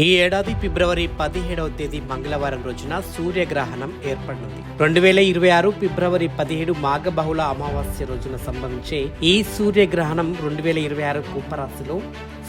ఈ ఏడాది ఫిబ్రవరి పదిహేడవ తేదీ మంగళవారం రోజున సూర్యగ్రహణం ఏర్పడింది. రెండు వేల ఇరవై ఆరు ఫిబ్రవరి పదిహేడు మాఘ బహుళ అమావాస్య రోజున సంభవించే ఈ సూర్యగ్రహణం రెండు వేల ఇరవై ఆరు కుంభరాశిలో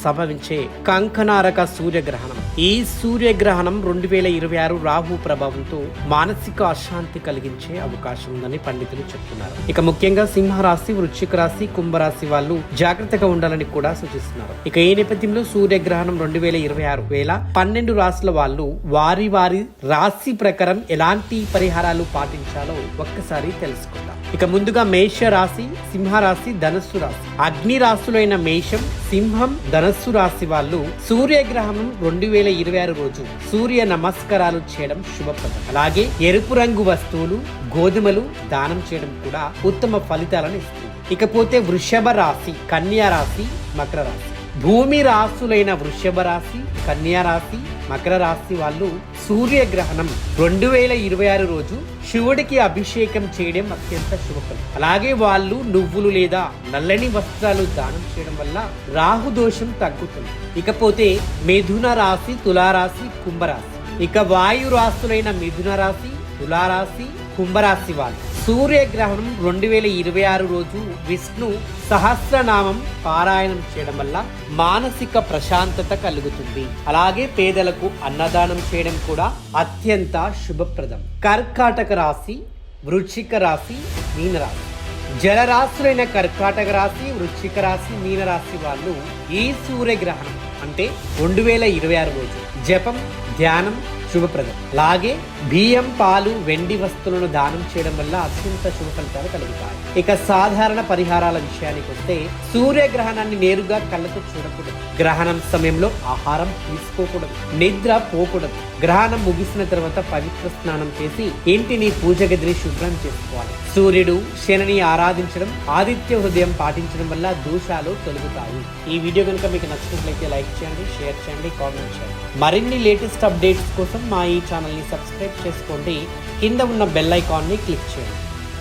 సంభవించే కంకనారక సూర్యగ్రహణం. ఈ సూర్యగ్రహణం రెండు వేల ఇరవై ఆరు రాహు ప్రభావంతో మానసిక అశాంతి కలిగించే అవకాశం ఉందని పండితులు చెప్తున్నారు. ఇక ముఖ్యంగా సింహరాశి వృశ్చిక రాశి కుంభరాశి వాళ్ళు జాగ్రత్తగా ఉండాలని కూడా సూచిస్తున్నారు. ఇక ఈ నేపథ్యంలో సూర్యగ్రహణం రెండు వేల ఇరవై ఆరు వేల పన్నెండు రాశుల వాళ్ళు వారి వారి రాశి ప్రకారం ఎలాంటి పరిహారాలు పాటించాలో ఒక్కసారి తెలుసుకుందాం. ఇక ముందుగా మేష రాశి సింహరాశి ధనస్సు రాశి. అగ్ని రాశులైన మేషం సింహం ధనస్సు రాశి వాళ్ళు సూర్యగ్రహణం రెండు వేల ఇరవై ఆరు రోజు సూర్య నమస్కారాలు చేయడం శుభప్రదం. అలాగే ఎరుపు రంగు వస్తువులు గోధుమలు దానం చేయడం కూడా ఉత్తమ ఫలితాలను ఇస్తుంది. ఇకపోతే వృషభ రాశి కన్యా రాశి మకర రాశి. భూమి రాశులైన వృషభ రాశి కన్యా రాశి మకర రాశి వాళ్ళు సూర్యగ్రహణం రెండు వేల ఇరవై ఆరు రోజు శివుడికి అభిషేకం చేయడం అత్యంత శుభఫలం. అలాగే వాళ్ళు నువ్వులు లేదా నల్లని వస్త్రాలు దానం చేయడం వల్ల రాహు దోషం తగ్గుతుంది. ఇకపోతే మిథున రాశి తులారాశి కుంభరాశి. ఇక వాయు రాశులైన మిథున రాశి తులారాశి కుంభరాశి వాళ్ళు. సూర్యగ్రహణం రెండు వేల ఇరవై ఆరు రోజు విష్ణు సహస్రనామం పారాయణం చేయడం వల్ల మానసిక ప్రశాంతత కలుగుతుంది. అలాగే పేదలకు అన్నదానం చేయడం కూడా అత్యంత శుభప్రదం. కర్కాటక రాశి వృశ్చిక రాశి మీనరాశి. జలరాశులైన కర్కాటక రాశి వృశ్చిక రాశి మీనరాశి వాళ్ళు ఈ సూర్యగ్రహణం అంటే రెండు వేల ఇరవై ఆరు రోజు. జపం ధ్యానం శుభప్రదం. అలాగే బియ్యం పాలు వెండి వస్తువులను దానం చేయడం వల్ల అత్యంత శుభ ఫలితాలు కలుగుతాయి. ఇక సాధారణ పరిహారాల విషయానికి వస్తే సూర్యగ్రహణాన్ని నేరుగా కళ్ళతో చూడకూడదు. గ్రహణం సమయంలో ఆహారం తీసుకోకూడదు. నిద్ర పోకూడదు. గ్రహణం ముగిసిన తర్వాత పవిత్ర స్నానం చేసి ఇంటిని పూజ గదిని శుభ్రం చేసుకోవాలి. సూర్యుడు శనిని ఆరాధించడం ఆదిత్య హృదయం పాటించడం వల్ల దోషాలు తొలగుతాయి. ఈ వీడియో కనుక మీకు నచ్చినట్లయితే లైక్ చేయండి షేర్ చేయండి కామెంట్ చేయండి. మరిన్ని లేటెస్ట్ అప్డేట్స్ కోసం మా ఈ ఛానల్ని సబ్స్క్రైబ్ చేసుకోండి. కింద ఉన్న బెల్ ఐకాన్ని క్లిక్ చేయండి.